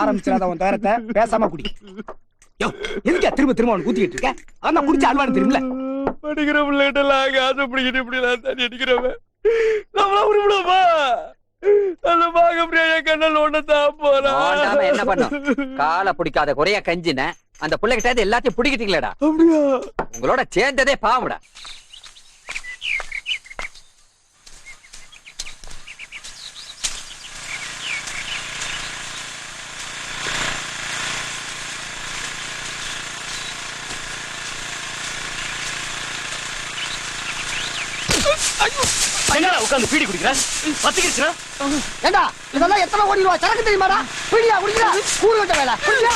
ஆரம்பிச்சிடாத உன் தவிரத்தை பேசாம குடி. யோ எதுக்கா திரும்ப திரும்ப அவன் ஊத்திக்கிட்டு இருக்க? அவன் தான் குடிச்சு அல்வான்னு தெரியுமில்ல படிக்கிற பிள்ளைகிட்ட பிடிக்கிட்டு இப்படி எல்லாம் தண்ணி அடிக்கிறவன். நம்மள அந்த பிரியா கண்ணல் ஒண்ணத்தான் போறான் என்ன பண்ணும்? காலை பிடிக்காத குறைய கஞ்சின. அந்த பிள்ளைகிட்ட எல்லாத்தையும் பிடிக்கிட்டீங்களேடா. உங்களோட சேர்ந்ததே பாவம்டா. என்னடா உட்காந்து பீடி குடிக்கிற? பத்திக்கிடுச்சுனா ஏண்டா இதெல்லாம் எத்தனை ஓடிடுவா சரக்கு தெரியுமாடா? பீடியா குடிக்கிறா? கூறு கட்ட வேலை. குடியா